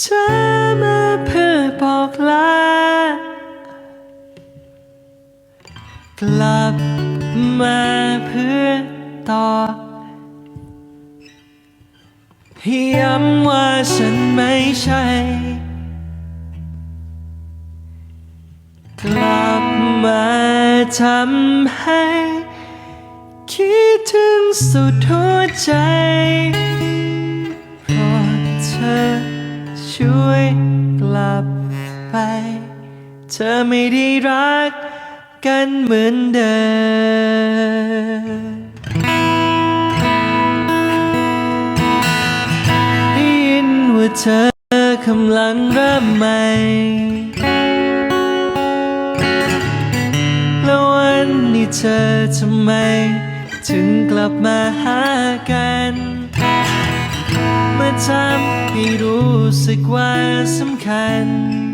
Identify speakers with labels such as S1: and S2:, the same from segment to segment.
S1: เธอมาเพื่อบอกลากลับมาเพื่อต่อย้ำว่าฉันไม่ใช่ กลับมาทำให้ คิดถึงสุดหัวใจ ไป เธอไม่ได้รักกันเหมือนเดิมได้ยินว่าเธอกำลังเริ่มใหม่ แล้ววันนี้เธอทำไม ถึงกลับมาหากันมาทำให้รู้สึกว่าสำคัญ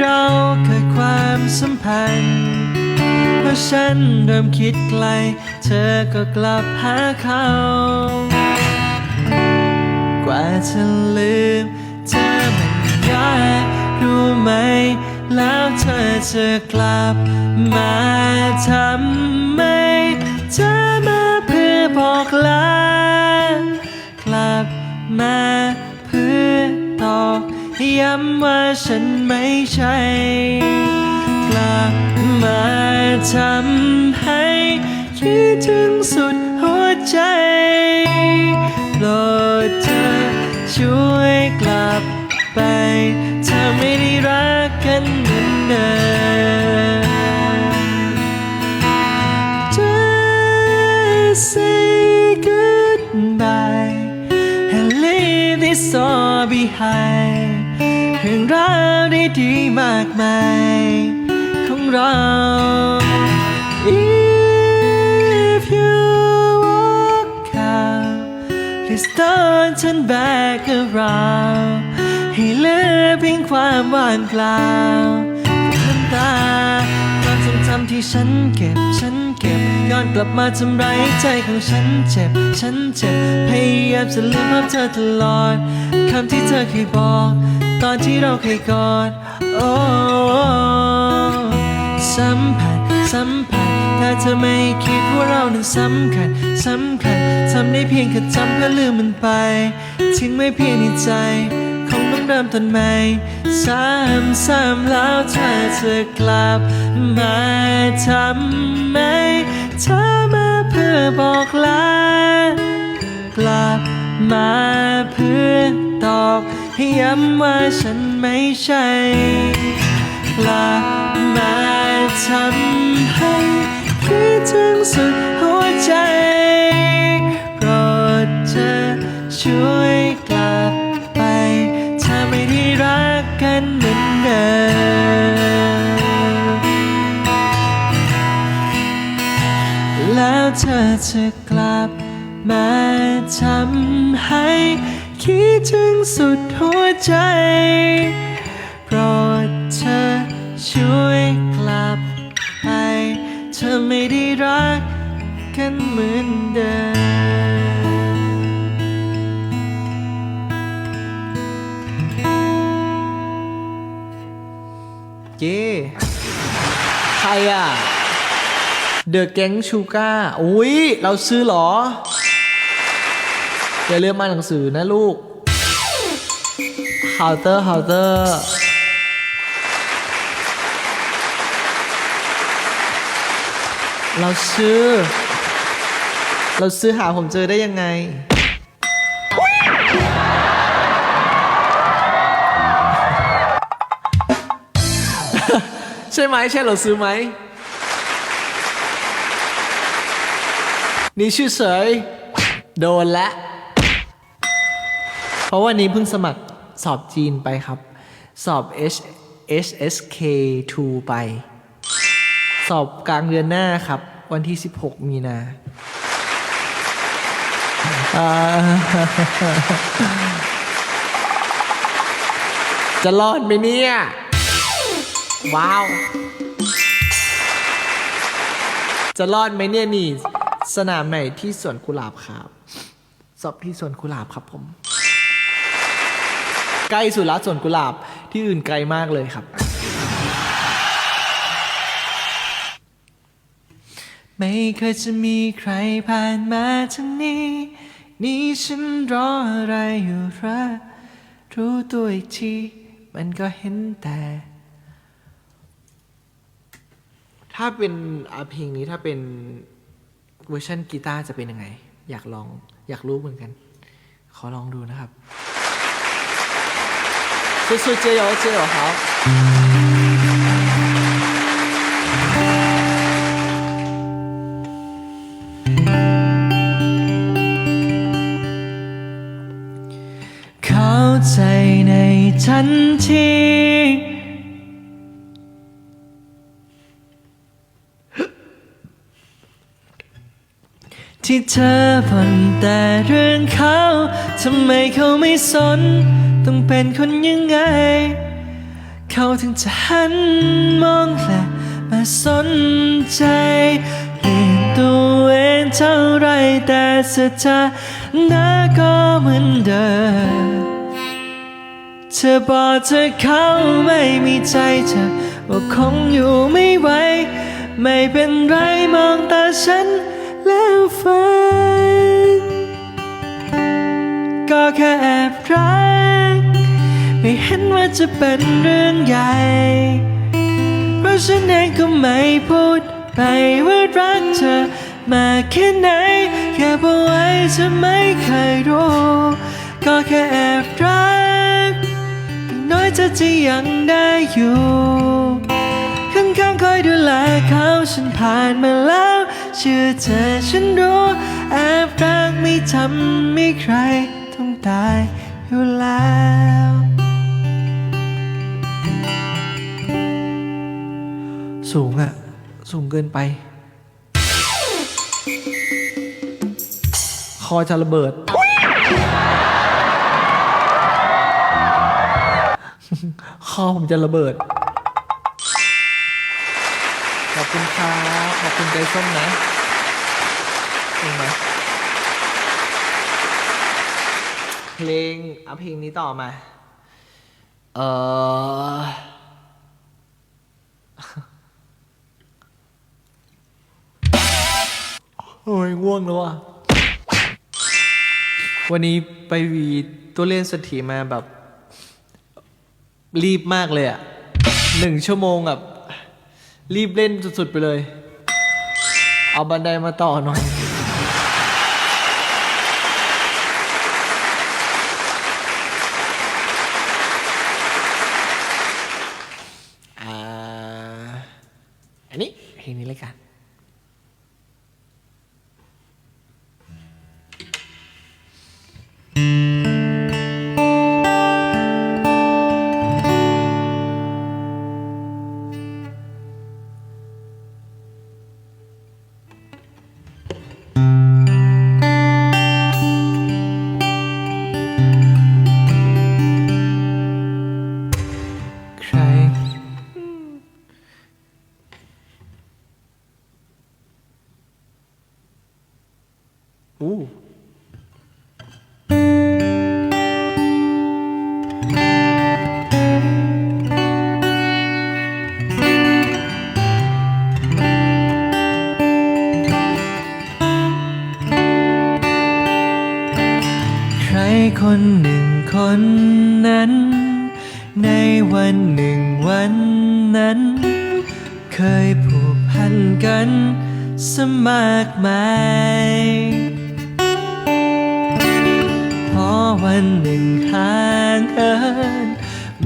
S1: เราเกิดความสัมพันธ์เพราะฉันเริ่มคิดไกล เธอก็กลับหาเขา กว่าจะลืม เธอมันยากรู้ไหม แล้วเธอจะกลับมาทำไมเธอมาเพื่อบอกลากลับมาเพื่อตอ ย้ำว่าฉันไม่ใช่ กลับมาทำให้คิดถึงสุดหัวใจโปรดเธอช่วยกลับไป เธอไม่ได้รักกันเหมือนเดิม ๆมากมายของเรา If you walk out Please don't turn back around ให้เหลือเพียงความว่างเปล่าน้ำตาความทรงจำที่ฉันเก็บฉันเก็บย้อนกลับมาทำร้ายใจของฉันเจ็บ ฉันเจ็บพยายามจะลืมภาพเธอตลอดคำที่เธอเคยบอก ตอนที่เราเคยกอดโอ้สัมผัสสัมผัสถ้าเธอไม่คิดว่าเรานั้นสำคัญสำคัญทำได้เพียงแค่จำเพื่อลืมมันไปทิ้งไม่เพียงในใจคงต้องเริ่มต้นใหม่ซ้ำซ้ำแล้วเธอจะกลับมาทำไมเธอมาเพื่อบอกลากลับมาเพื่อตอก ให้ย้ำว่าฉันไม่ใช่กลับมาทำให้คิดถึงสุดหัวใจโปรดเธอช่วยกลับไปถ้าไม่ได้รักกันเหมือนเดิมแล้วเธอจะกลับมาทำให้ คิดถึงสุดหัวใจ โปรดเธอช่วยกลับไป เธอไม่ได้รักกันเหมือนเดิมเย้ใครอะ เดอะแก๊งชูก้าอุ้ย เราซื้อหรอ อย่าลืมมาหนังสือนะลูก h o w t e r h o w t e r เราซื้อ เราซื้อหาผมเจอได้ยังไง ใช่ไหมใช่เราซื้อไหม นี่ชื่อเสยโดนแล้ว เพราะวันนี้เพิ่งสมัครสอบจีนไปครับ สอบ H HSK 2ไป สอบกลางเดือนหน้าครับ วันที่ 16 มีนาจะรอดไหมเนี่ย ว้าว จะรอดไหมเนี่ยนี่ สนามไหนที่สวนกุหลาบครับ สอบที่สวนกุหลาบครับผม ใกล้สุดละสวนกุหลาบที่อื่นไกลมากเลยครับ ไม่เคยจะมีใครผ่านมาทางนี้ นี่ฉันรออะไรอยู่ระรู้ตัวอีกทีมันก็เห็นแต่ ถ้าเป็นอะเพลงนี้ถ้าเป็นเวอร์ชันกีตาร์จะเป็นยังไง อยากลองอยากรู้เหมือนกัน ขอลองดูนะครับ สุดๆเจียวเข้าใจในทันทีที่เธอพ่นแต่เรื่องเขาทำไมเขาไม่สน ต้องเป็นคนยังไง เขาถึงจะหันมองและมาสนใจเปลี่ยนตัวเองเท่าไรแต่สถานะก็เหมือนเดิมเธอบอกเธอเขาไม่มีใจเธอว่าคงอยู่ไม่ไหวไม่เป็นไรมองตาฉันแล้วฝันก็แค่แอบรัก ไม่เห็นว่าจะเป็นเรื่องใหญ่เพราะฉันเองก็ไม่พูดไปว่ารักเธอมาแค่ไหน แค่บอกไว้เธอไม่เคยรู้ ก็แค่แอบรักน้อยเธอจะยังได้อยู่ข้างๆคอยดูแลเขาฉันผ่านมาแล้วเชื่อเธอฉันรู้แอบรักไม่ทำให้ใครต้องตายอยู่แล้ว สูงอะสูงเกินไป คอจะระเบิด คอผมจะระเบิด ขอบคุณครับขอบคุณใจส้มนะเพลงไหมเพลงเอาเพลงนี้ต่อมา เออ โอ้ยง่วงแล้วอะ วันนี้ไปวีตัวเล่นสถีมาแบบ รีบมากเลยอะหนึ่งชั่วโมงแบบรีบเล่นสุดๆไปเลย เอาบันไดมาต่อหน่อย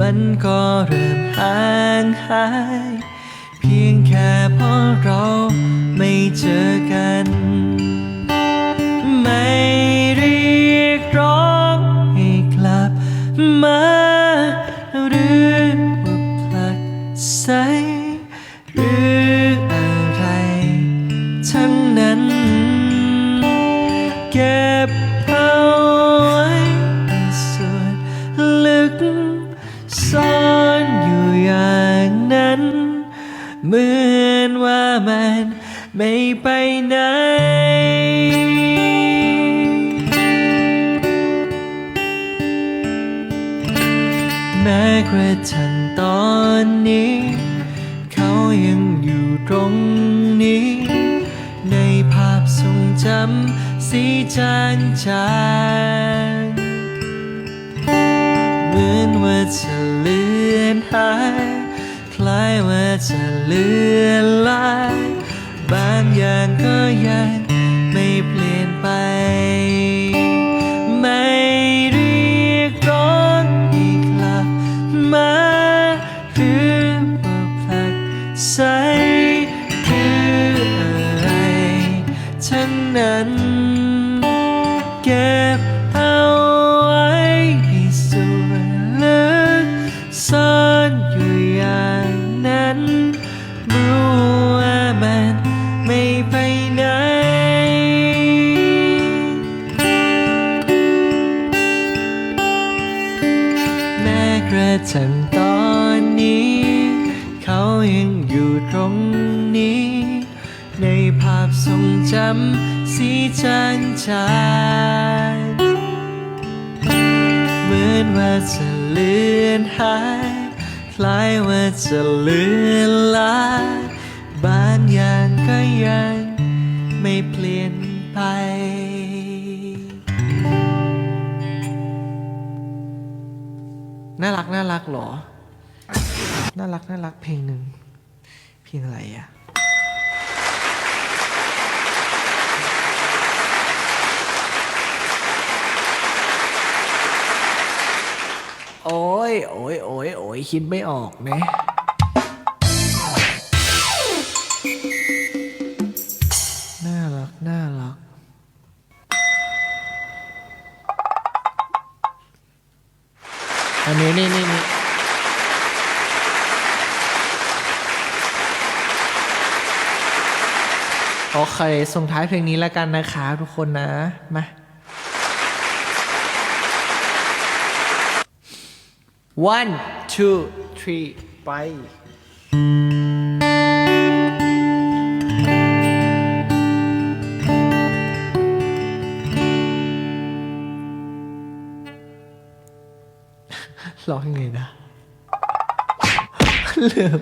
S1: มันก็เริ่มห่างหาย เพียงแค่เพราะเราไม่เจอกัน ไม่เรียกร้องให้กลับมา ไม่ไปไหน แม้กระทั่งตอนนี้ เขายังอยู่ตรงนี้ ในภาพทรงจำสีจางจางเหมือนว่าจะเลือนหาย คล้ายว่าจะเลือนลาย อย่ ภาพทรงจำสีจางจางเหมือนว่าจะเลือนหาย คล้ายว่าจะเลือนลายบางอย่างก็ยังไม่เปลี่ยนไปน่ารักน่ารักหรอ น่ารักน่ารักเพลงหนึ่งเพลงอะไรอะ โอ้ยโอ้ยโอ้ยโอ้ยคิดไม่ออกนะ น่ารัก น่ารัก อันนี้นี่นี่นี่โอเคส่งท้ายเพลงนี้แล้วกันนะคะทุกคนนะ มา one two three ไป ร้องยังไงนะ ลืม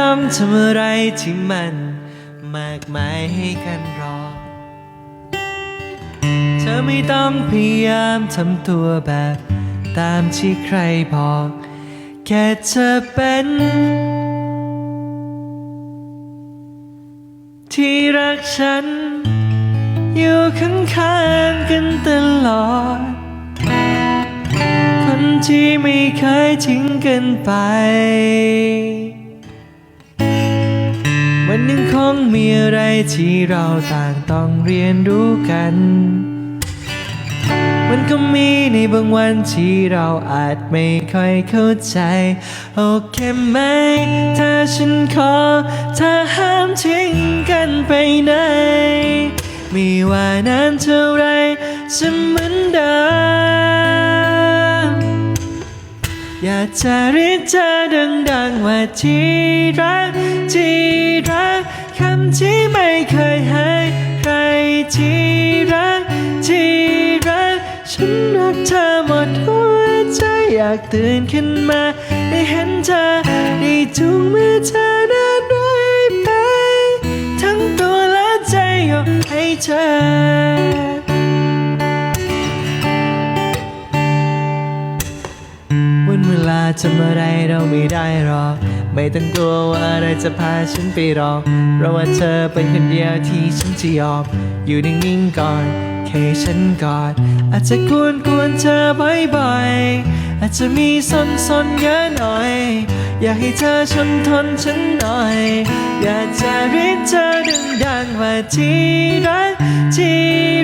S1: ต้องทำอะไรที่มันมากมายให้กันรอ เธอไม่ต้องพยายามทำตัวแบบตามที่ใครบอก แค่เธอเป็น ที่รักฉัน อยู่ข้างๆกันตลอด คนที่ไม่เคยทิ้งกันไป มันยังคงมีอะไรที่เราต่างต้องเรียนรู้กัน มันก็มีในบางวันที่เราอาจไม่ค่อยเข้าใจ โอเคไหม ถ้าฉันขอ ถ้าห้ามทิ้งกันไปไหนไม่ว่านานเท่าไรจะเหมือนเดิม อยากจะเรียกเธอดังๆว่าที่รักที่รักคำที่ไม่เคยให้ใครที่รักที่รักฉันรักเธอหมดหัวใจอยากตื่นขึ้นมาได้เห็นเธอได้จูงมือเธอเดินด้วไปทั้งตัวและใจยกให้เธอ ทำอะไรเราไม่ได้หรอก ไม่ต้องกลัวว่าอะไรจะพาฉันไปหรอก เพราะว่าเธอเป็นคนเดียวที่ฉันจะยอม อยู่นิ่งๆก่อนแค่ฉันกอด อาจจะกวนกวนๆเธอบ่อยๆ อาจจะมีซนซนๆเยอะหน่อย อยากให้เธอชนทนฉันหน่อย อยากจะเรียกเธอดังๆว่าที่รักที่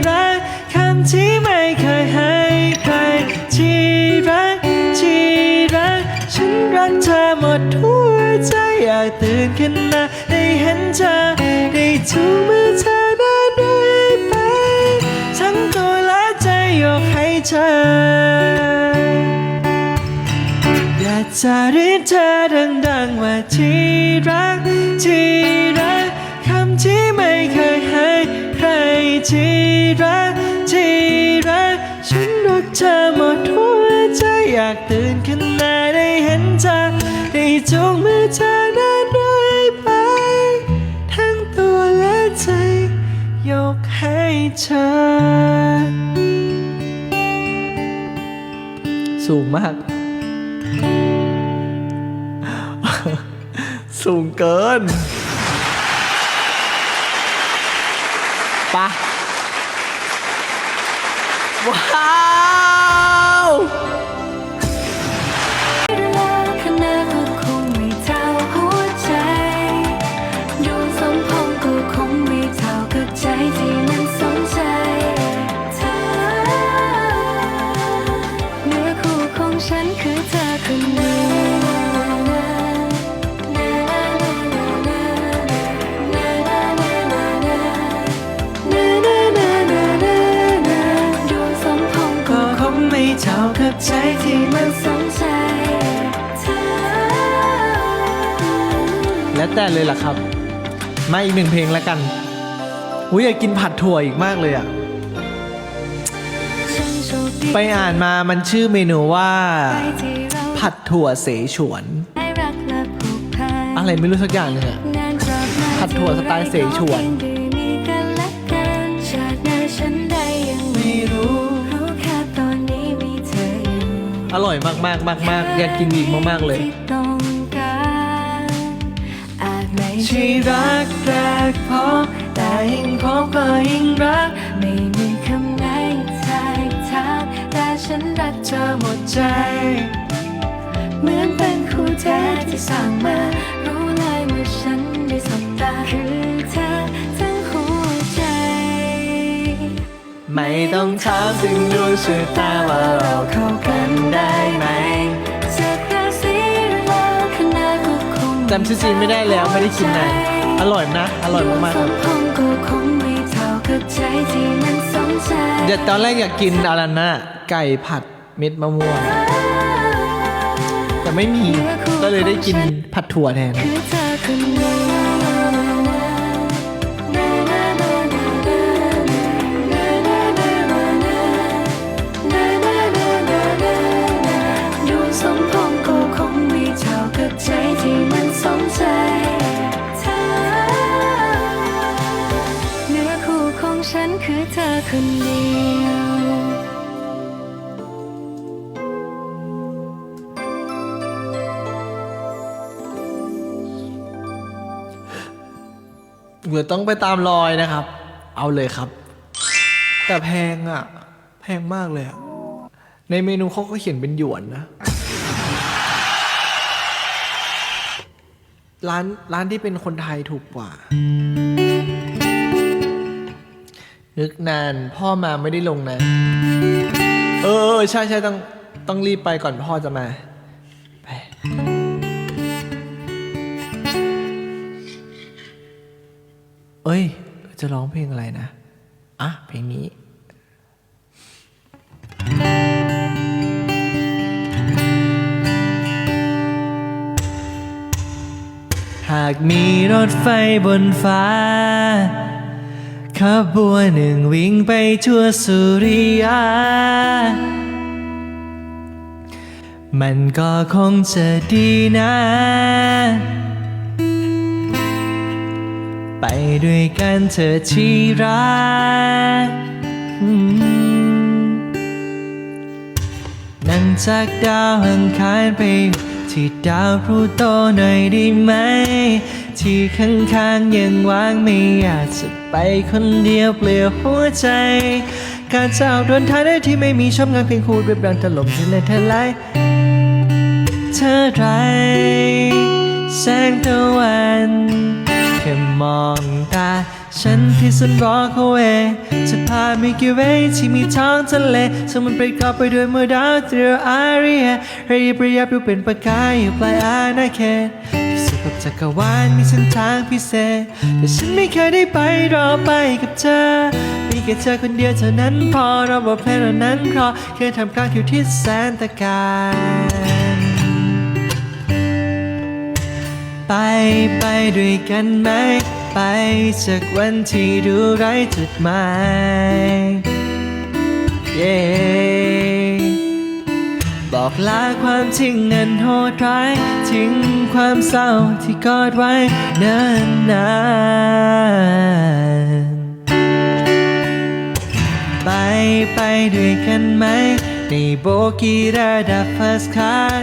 S1: รักคำที่ไม่เคยให้ใครที่ กเธอหมดหัวใจอยากตื่นขึ้นมาได้เห็นเธอได้จูงมือเธอเดินด้วยไป ทั้งตัวและใจยกให้เธอ อยากจะเรียกเธอดังๆว่าที่รักที่รักคำที่ไม่เคยให้ใครที่รักที่รักฉันรักเธอหมดหัวใจอยากตื่นขึ้นมา เธอให้จงมือเธอเดินเรื่อยไป ทั้งตัวและใจ ยกให้เธอ สูงมาก สูงเกิน
S2: หนึ่งเพ
S1: ลงแล้วกันอุ้ยอยากกินผัดถั่วอีกมากเลยอะไปอ่านมามันชื่อเมนูว่า ผัดถั่วเสฉวน อะไรไม่รู้สักอย่างเลยอะผัดถั่วสไตล์เสฉวน
S2: อนนี้มีเธออยู่
S1: อร่อยมากมากมากมากอยากกินอีกมากๆเลย
S2: อาจไม่
S1: ที่รักแรกพบแต่ยิ่งพบก็ยิ่งรัก
S2: ไม่มีคำไหนแทกทางแต่ฉันรักเธอหมดใจ เหมือนเป็นคู่แท้ที่สร้างมารู้เลยเมื่อฉันได้สบตาคือเธอทั้งหัวใจ
S1: ไม่ต้องถามถึงดวงชะตาว่าเราเข้ากันได้ไหม
S2: จำ
S1: ชื่อจีนไม่ได้แล้วไม่ได้กินนานอร่อยนะ อร่อยมากๆ
S2: เดี๋
S1: ยวตอนแรกอยากกินอะไรนะไก่ผัดเม็ดมะม่วง แต่ไม่มีก็เลยได้กินผัดถั่วแทน
S2: เดี๋ยว
S1: ต้องไปตามรอยนะครับ เอาเลยครับ แต่แพงอะ แพงมากเลยอะในเมนูเขาก็เขียนเป็นหยวนนะ ร้านร้านที่เป็นคนไทยถูกกว่า นึกนานพ่อมาไม่ได้ลงนะ เออ ใช่ใช่ต้องต้องรีบไปก่อนพ่อจะมา เอ้ย จะร้องเพลงอะไรนะ อะ เพลงนี้หากมีรถไฟบนฟ้า ขบวนหนึ่งวิ่งไปทั่วสุริยา มันก็คงจะดีนะ ด้วยกันเธอที่รัก นั่งจากดาวอังคารไป ที่ดาวพลูโตหน่อยได้ไหม ที่ข้างๆยังว่างไม่อยากจะไปคนเดียวเปลี่ยวหัวใจการจะออกเดินทางได้ที่ไม่มีช่องงานเพียงคูดเรียบรังถล่มทะเลทลายเธอไรแสงตะวัน ค่มองตาฉันที่สุดรอเขาเองจะพามิกิเวที่มีท้องทะเลซึ่งมันประกอบไปด้วยมือดาวเตียวอารียระยิบระยับดูเป็นประกายอยู่ปลายอาณาเขตที่สุดกับจักรวาลมีเส้นทางพิเศษ แต่ฉันไม่เคยได้ไปรอไปกับเธอ มีแค่เธอคนเดียวเท่านั้นพอเราบอกเพลงเหล่านั้นเพราะเคยทำกลารอยู่ที่แสนตะการ ไปไปด้วยกันไหม ไปสักวันที่ดูไร้จุดหมายเย้บอกลาความจริงนันโหดร้ายทิ้งความเศร้าที่กอดไว้เนิ่นนานไปไปด้วยกันไหม ในโบกีระดับ first class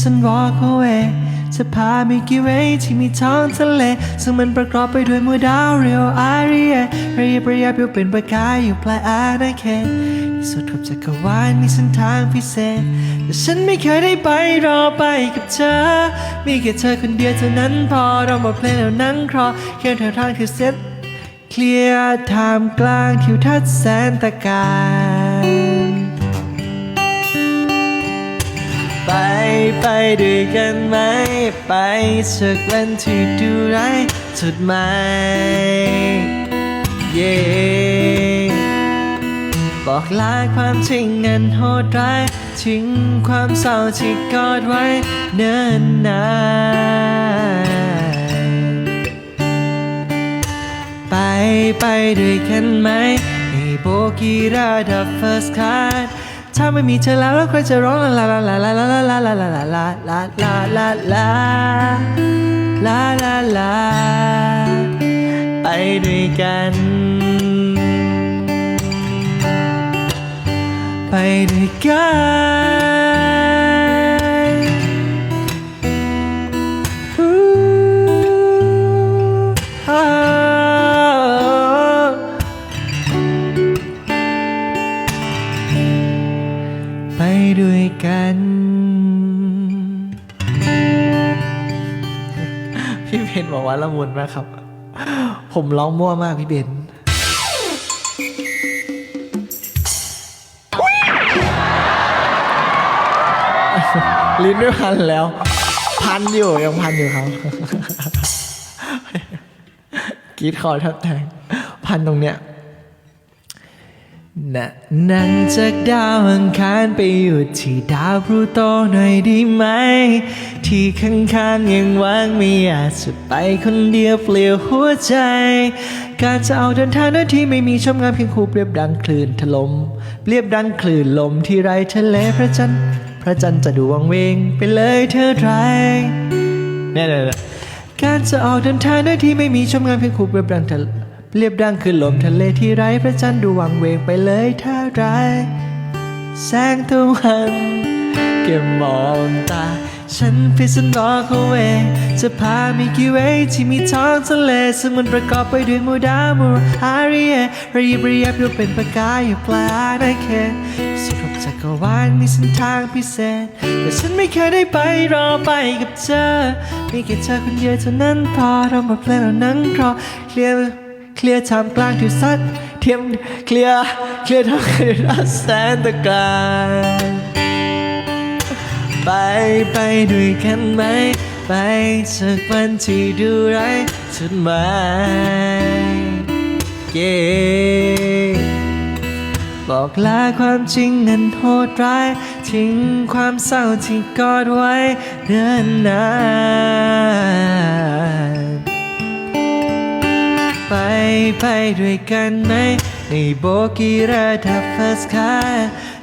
S1: ฉัน please and walk away จะพามีกี่เวที่มีท้องทะเล ซึ่งมันประกอบไปด้วยมือดาวเรียวอารีเอระยิบระยับอยู่เป็นประกายอยู่ปลายอาณาเขตที่สุดของจักรวาลมีเส้นทางพิเศษ แต่ฉันไม่เคยได้ไปรอไปกับเธอ มีแค่เธอคนเดียวเท่านั้นพอเรามาเพลงแล้วนั่งครอแค่เธอทางคือเซ็ตเคลียร์ทามกลางทิวทัศน์แสนตะการ ไปไปด้วยกันไหม ไปสักวันที่ดูไรายจุดหมเย้บอกลาความจริงนั้นโหดร้ายทิ้งความเศร้าที่กอดไว้เนิ่นนานไปไปด้วยกันไหมในโบกีระดับ first class ถ้าไม่มีเธอแล้วแล้วใครจะร้องลาลาลาลาลาลาลาลาลาลาลาลาลาลาลาลาลาลาไปด้วยกัน ไปด้วยกัน บอกว่าละมุนมากครับ ผมร้องมั่วมากพี่เบนลิ้นไม่พันแล้ว พันอยู่ยังพันอยู่ครับกรีดคอแทบแทง พันตรงเนี้ยนะนั่งจากดาวอังคารไปอยู่ที่ดาวพลูโตหน่อยด้ไหม ที่ข้างๆยังว่างไม่อยาจจะไปคนเดียวเปลี่ยวหัวใจ การจะเอาเดินทางโดยที่ไม่มีชมงามเพียงคู่เปรียบดังคลื่นถลม่มเปรียบดังคลื่นลมที่ไรทะเลพระจันทร์พระจันทร์จะดูวังเวงไปเลยเธอไรเนี่ยการจะออกเดินทางโดยที่ไม่มีชมงามเพียงคู่เปรียบดังทะเลเรียบดังคือลมทะเลที่ไร้พระจันทร์ดูวังเวงไปเลยถ้าไรแสงตะวันแค่มองตา ฉันพิสันรอเขาเวจะพามีกี่เวที่มีท้องทะเลซึ่งมันประกอบไปด้วยมูดามูอารีเอระยิบระยับดูเป็นประกายอยู่ปลายอาเขตสุดของจักรวาลมีเส้นทางพิเศษ แต่ฉันไม่เคยได้ไปรอไปกับเธอมีแค่เธอคนเดียวเท่านั้นพอเรามาเพลงแล้วนั่งรอเคลียร์เคลียร์ทำกลางที่สัดเทียมเคลียร์เคลียร์ทำกลางแสนตะการ ไปไปด้วยกันไหม ไปสักวันที่ดูไรสุดหมายเย้บอกลาความจริงนั้นโหดร้าย ทิ้งความเศร้าที่กอดไว้เดินนานไปไปด้วยกันไหมในโบกีระดับ first class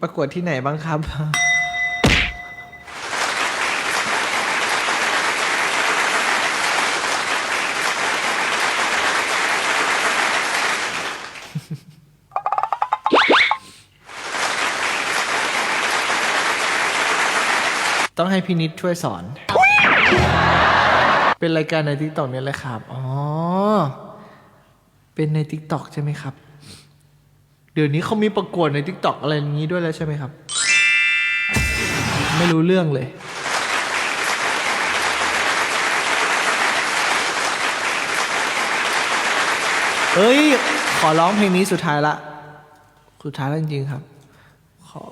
S1: ประกวดที่ไหนบ้างครับ ต้องให้พี่นิดช่วยสอน เป็นรายการในทิกตอกนี่ยแหละครับ อ๋อ เป็นในทิกตอกใช่ไหมครับ เดี๋ยวนี้เขามีประกวดใน t ิ k t o k อะไรอย่างนี้ด้วยแล้วใช่ไหมครับ ไม่รู้เรื่องเลย เอ้ย ขอร้องเพลงนี้สุดท้ายละ สุดท้ายแล้วจริงๆครับ ขอ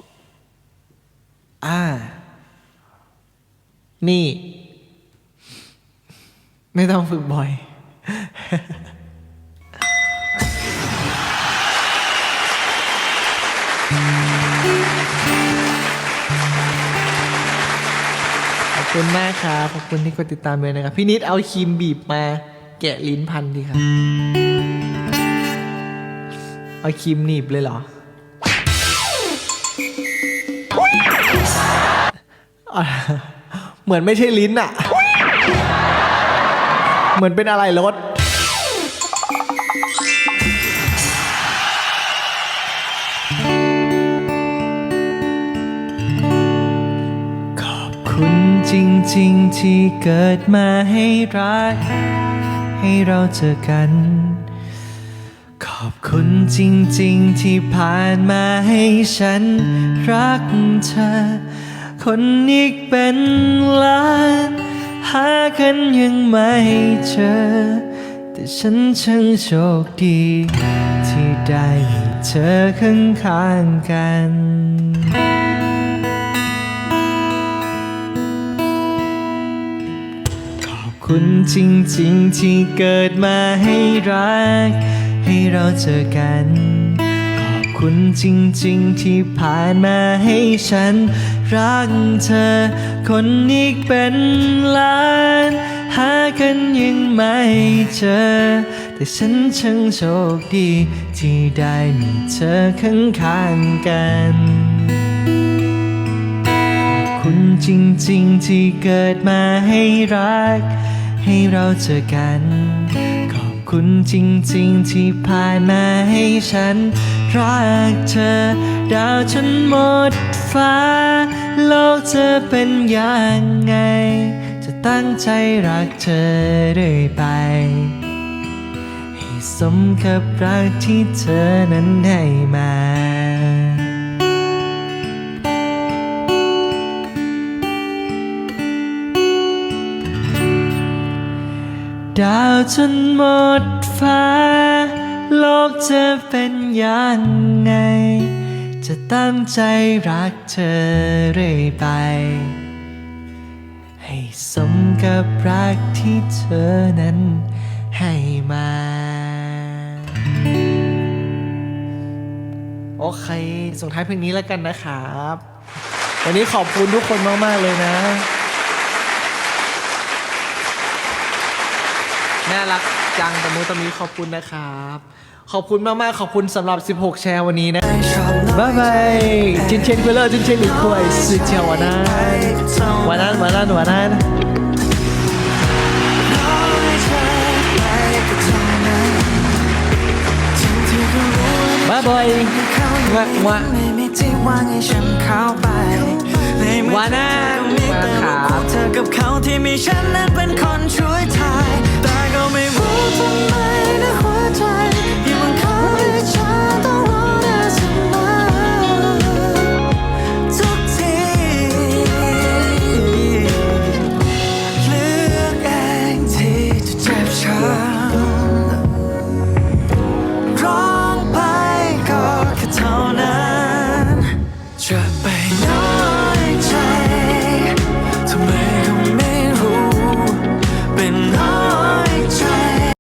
S1: อ่า นี่ ไม่ต้องฝึกบ่อย คุณมากครับขอบคุณที่กดติดตามเลยนะครับ พี่นิดเอาครีมบีบมาแกะลิ้นพันดีครับ เอาครีมหนีบเลยเหรอเหมือนไม่ใช่ลิ้นอะเหมือนเป็นอะไรรถขอบคุณ จริงๆที่เกิดมาให้รัก ให้เราเจอกัน ขอบคุณจริงๆที่ผ่านมาให้ฉันรักเธอ คนอีกเป็นล้าน หากันยังไม่เจอ แต่ฉันช่างโชคดี ที่ได้มีเธอข้างๆกัน คุณจริงๆที่เกิดมาให้รัก ให้เราเจอกัน ขอบคุณจริงๆที่ผ่านมาให้ฉัน รักเธอ คนอีกเป็นล้าน หากันยังไม่เจอ แต่ฉันช่างโชคดี ที่ได้มีเธอข้างๆกันขอบคุณจริงๆที่เกิดมาให้รัก ให้เราเจอกัน ขอบคุณจริงๆ ที่ผ่านมาให้ฉัน รักเธอ ดาวจนหมดฟ้า โลกจะเป็นยังไง จะตั้งใจรักเธอเรื่อยไป ให้สมกับรักที่เธอนั้นให้มา ดาวจนหมดฟ้า โลกจะเป็นยังไง จะตั้งใจรักเธอเรื่อยไป ให้สมกับรักที่เธอนั้นให้มา โอเคส่งท้ายเพลงนี้แล้วกันนะครับ วันนี้ขอบคุณทุกคนมาก ๆ เลยนะ น่ารักจังตะมุตะมีขอบคุณนะครับ ขอบคุณมากๆ ขอบคุณสำหรับ 16 แชร์วันนี้นะบ๊ายบายจินเชนกุเลอร์จินเชนหรือคุยสุดเจียววันนั้นวันนั้นวันนั้นวันนั้นบ๊ายบายงะงะ
S3: ไม่มีที่วางให้ฉันเข้าไปในเมื่อ
S1: วันนั้น
S3: มีแต่
S1: มาครั
S3: ว่า
S1: บ
S3: เธอกับเขาที่มีฉันนั้นเป็นคนช่วยทาย 用最美的话转